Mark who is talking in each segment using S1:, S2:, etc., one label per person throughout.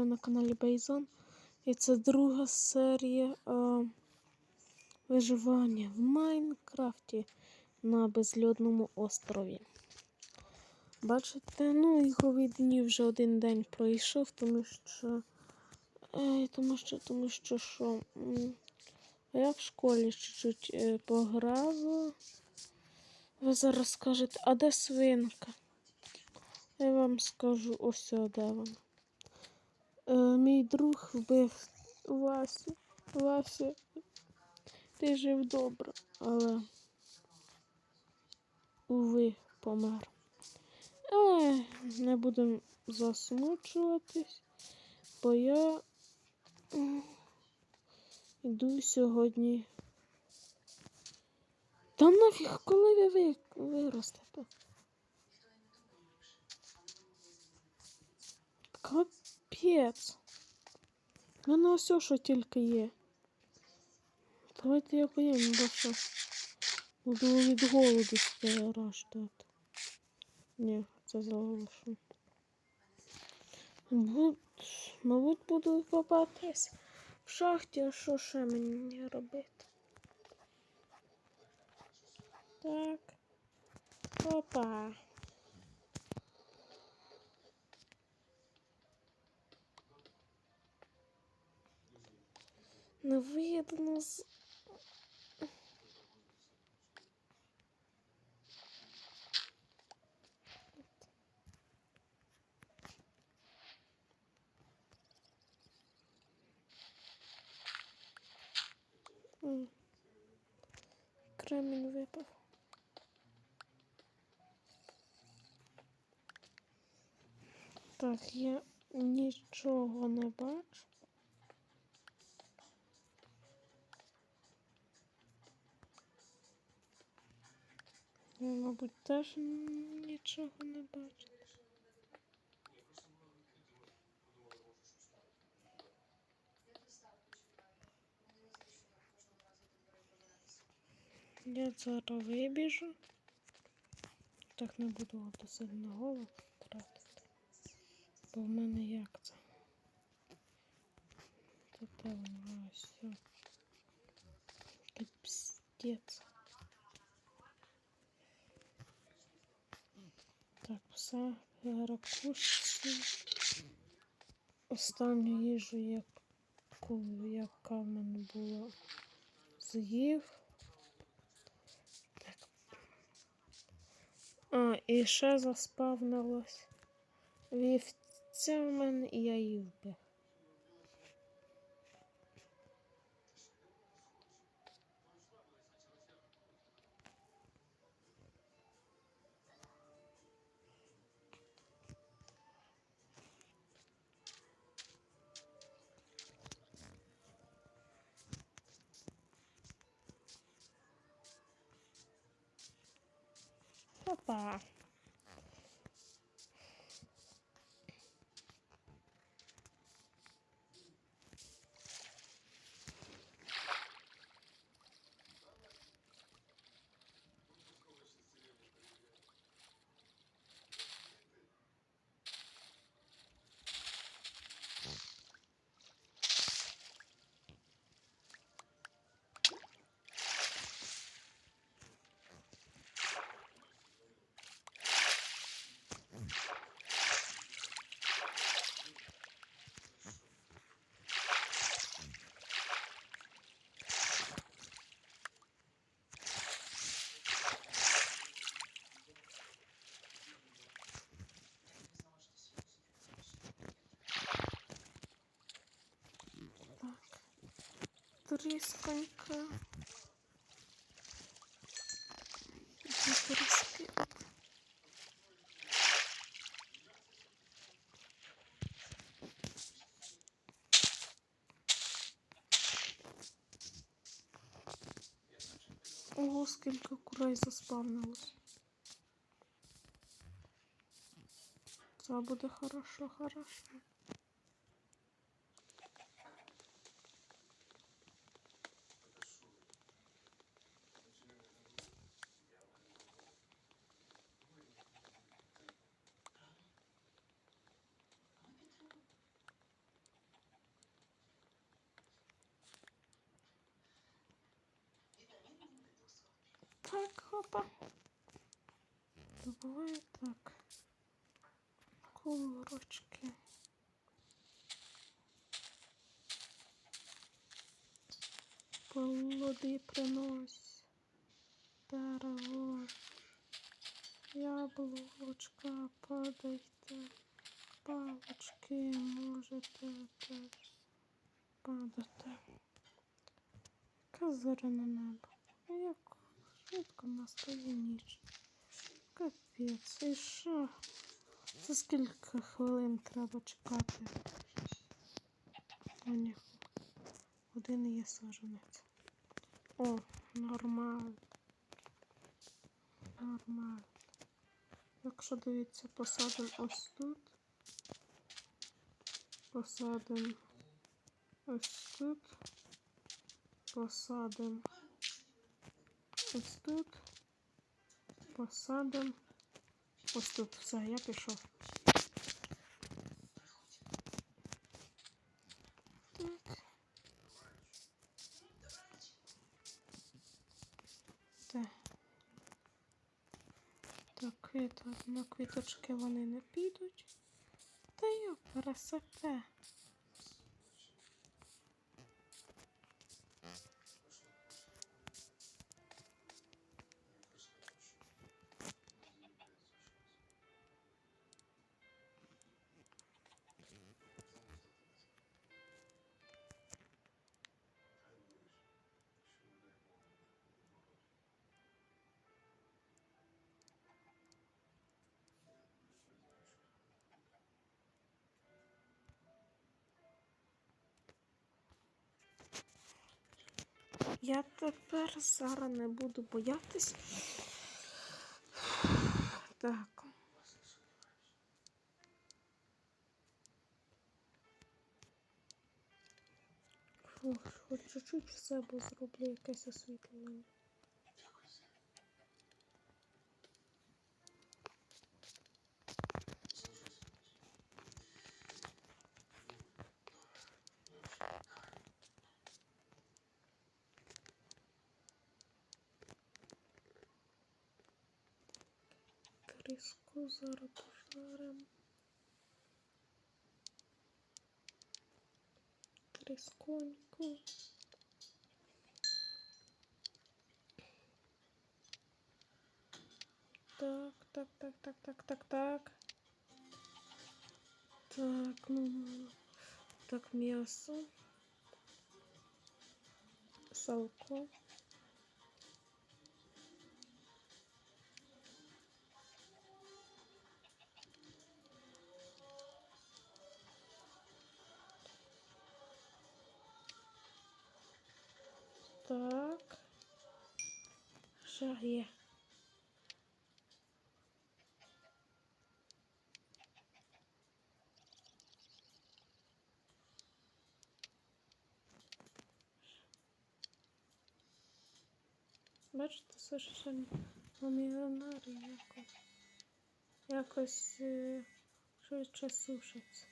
S1: ви на каналі Бейзон. І це друга серія е, виживання в Майнкрафті на безлюдному острові. Бачите, ну, ігровий дні вже один день пройшов, тому що. Е, тому що, тому що що. Я в школі чуть-чуть е, пограла. Ви зараз скажете, а де свинка? Я вам скажу ось де вона. Е, мій друг вбив Васю. Вася, ти жив добре, але уви помер. Але не будемо засмучуватись, бо я йду сьогодні. Та нафіг, коли ви, ви виростете? Капець. У мене ось що тільки є. Давайте я поїм, бо що буду від голоду страждати. Ні, це залишу. Буд... Мабуть, буду копатись в шахті, а що ще мені робити? Так. Опа. Не видно. Кремінь випав. Так, я нічого не бачу. Мабуть, теж нічого не бачите. Я зараз вибіжу. Так не буду сильно голову тратити. Бо в мене як це? Це ось. все. Пістець. Так, ракушки. Останню їжу, яку, яка в мене була, з'їв. А, і ще заспавнилось вівця в мене, і я їв вбив. Опа. Трісконька. Ого, скільки курей заспавнилось. Це буде хорошо, хорошо. Хопа. Добуваю так. Курочки. Плоди принось. Дерево. Яблучка, падайте. Палочки можете теж падати. Яке зоряне небо. Як швидко настає ніч. Капець, і що? Це скільки хвилин треба чекати? О, ні. Один є саженець. О, нормально. Нормально. Якщо дивіться, посадимо ось тут. Посадимо ось тут. Посадимо ось тут. Посадимо ось тут. Все, я пішов. Так. Так. Так, квіт, на квіточки вони не підуть. Та йо, пересипе. Я тепер зараз не буду боятись. Так. Фух, хоч чуть-чуть в себе зроблю якесь освітлення. Тріску зараз пожарим. Трісконьку. Так, так, так, так, так, так, так. Так, ну. Так, м'ясо. Салко. Так. Що є? Бачите, це ще на мільйонарі якось. Якось швидше сушиться.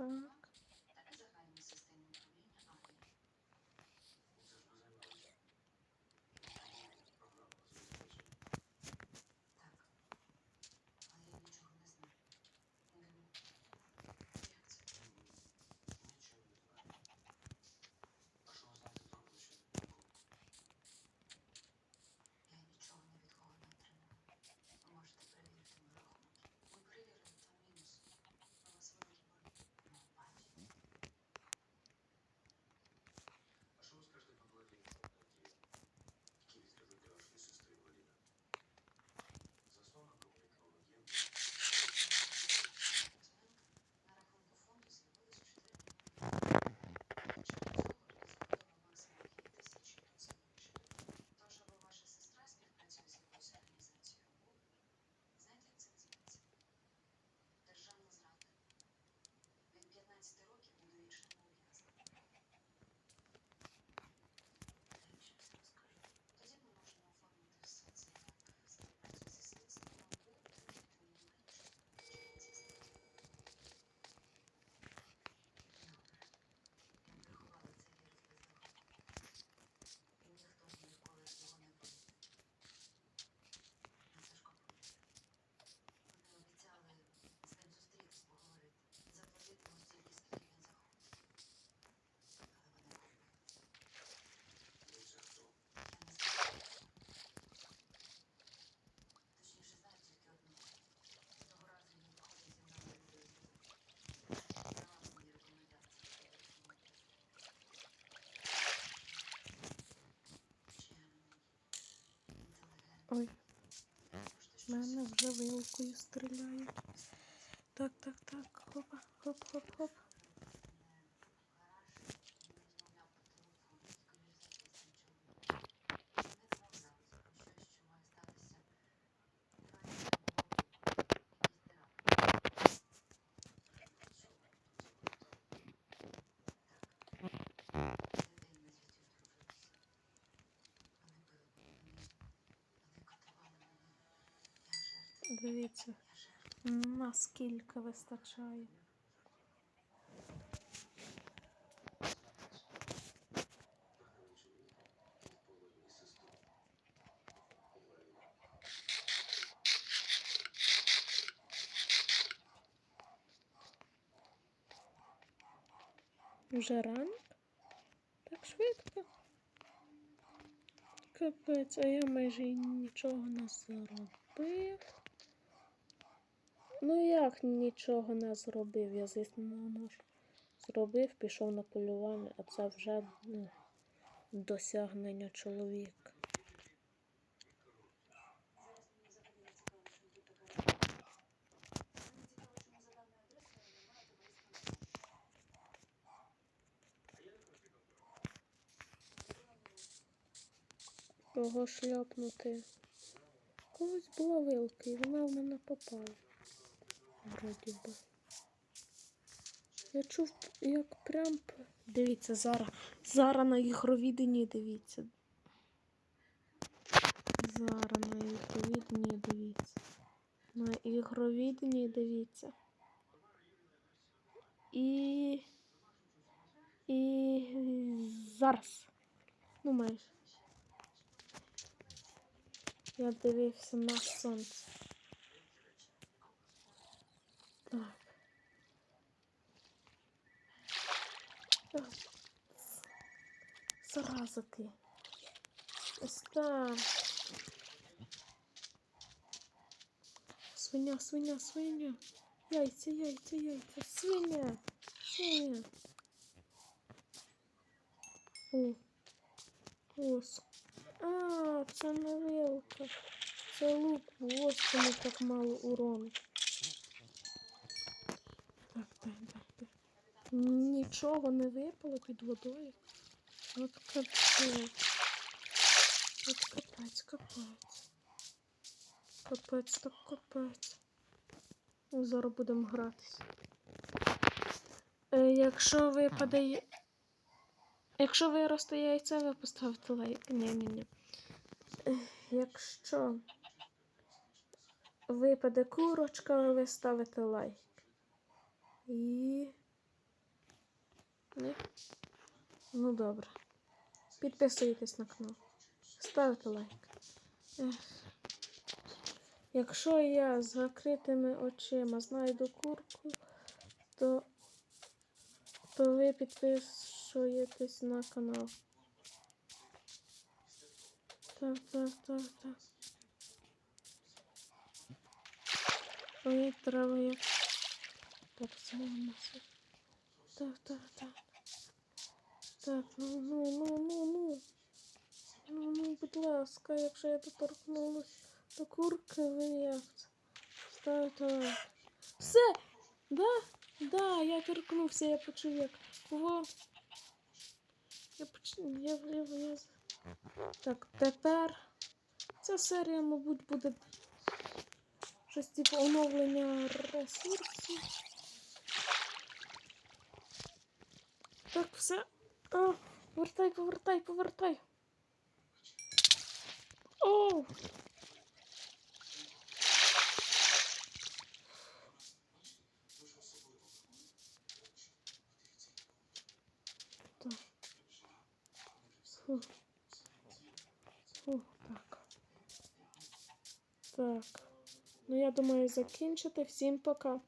S2: Так.
S1: Мене вже вилкою стріляють. Так, так, так. Хопа, хоп, хоп, хоп. Дивіться, наскільки вистачає. Вже ранок? Так швидко. Капець, а я майже нічого не зробив. Ну як нічого не зробив? Я звісно нож зробив, пішов на полювання, а це вже ну, досягнення чоловіка. Кого шльопнути? Когось була вилка, і вона в мене попала. Вроді би. Я чув, як прям. Дивіться, зараз. Зараз на ігровіденні дивіться. Зараз на ігровіденні дивіться. На ігровіденні дивіться. І. І зараз. Ну майже. Я дивився на сонце. Так. Зараза ти. Ось так. Свиня, свиня, свиня. Яйця, яйця, яйця. Свиня. Свиня. О. Ось. А, це не вилка. Це лук. Ось чому так мало урону. Так, дай, дай. Нічого не випало під водою. От капець. От капець, капець. Капець, так капець. Зараз будемо гратися. Е, якщо випаде. Якщо виросте яйце, ви поставите лайк. Ні, ні, ні. Е, Якщо випаде курочка, ви ставите лайк. І Ну добре. Підписуйтесь на канал. Ставте лайк. Ех. Якщо я з закритими очима знайду курку, то, то ви підписуєтесь на канал. Так, так, так, так. Ой, треба як. Так, само. Так, так, так. Так, ну, ну, ну, ну, ну. Ну, ну, будь ласка, якщо я доторкнулась до курки, ви? Ставте лайк. Все! Да? Да, я торкнувся, я почув як. Во. Я почув. Я вліво. Так, тепер. Ця серія, мабуть, буде щось типу оновлення ресурсів. Так, все. А, повертай, повертай, повертай. Оу! Фу. Фу, так. Так. Ну, я думаю, закінчити. Всім пока.